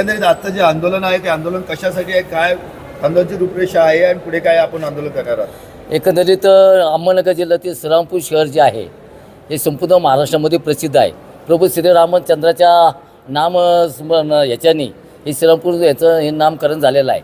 एकंदरीत आजचं जे आंदोलन आहे ते आंदोलन कशासाठी आहे काय आंदोलनाची रूपरेषा आहे आणि पुढे काय आपण आंदोलन करणार आहोत? एकंदरीत अहमदनगर जिल्ह्यातील श्रीरामपूर शहर जे आहे हे संपूर्ण महाराष्ट्रामध्ये प्रसिद्ध आहे. प्रभू श्रीरामचंद्राच्या नाम स्मरण याच्याने हे श्रीरामपूर याचं हे नामकरण झालेलं आहे.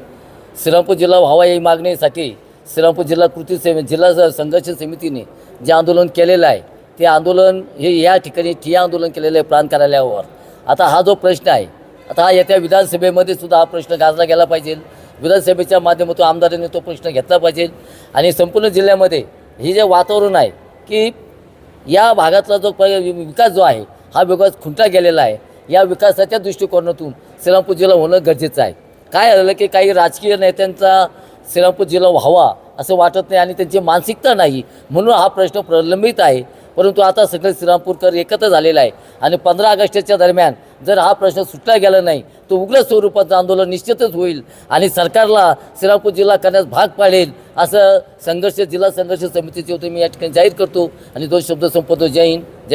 श्रीरामपूर जिल्हा व्हावा या मागणीसाठी श्रीरामपूर जिल्हा कृती सेवे जिल्हा संघर्ष समितीने जे आंदोलन केलेलं आहे ते आंदोलन हे या ठिकाणी ठिया आंदोलन केलेलं आहे प्राण कार्यालयावर. आता हा जो प्रश्न आहे आता येत्या विधानसभेमध्ये सुद्धा हा प्रश्न गाजला गेला पाहिजे. विधानसभेच्या माध्यमातून आमदारांनी तो प्रश्न घेतला पाहिजे. आणि संपूर्ण जिल्ह्यामध्ये हे जे वातावरण आहे की या भागातला जो प विकास जो आहे हा विकास खुंटा गेलेला आहे. या विकासाच्या दृष्टिकोनातून श्रीरामपूर जिल्हा होणं गरजेचं आहे. काय झालं की काही राजकीय नेत्यांचा श्रीरामपूर जिल्हा व्हावा असं वाटत नाही आणि त्यांची मानसिकता नाही. म्हणून हा प्रश्न प्रलंबित आहे. परंतु आता सगळे श्रीरामपूरकर एकत्र झालेला आहे. आणि पंधरा ऑगस्टच्या दरम्यान जर हा प्रश्न सुटला गेला नाही तर उग्र स्वरूपाचं आंदोलन निश्चितच होईल आणि सरकारला श्रीरामपूर जिल्हा करण्यास भाग पाडेल असं संघर्ष जिल्हा संघर्ष समितीचे होते मी या ठिकाणी जाहीर करतो. आणि दोन शब्द संपवतो. जय हिंद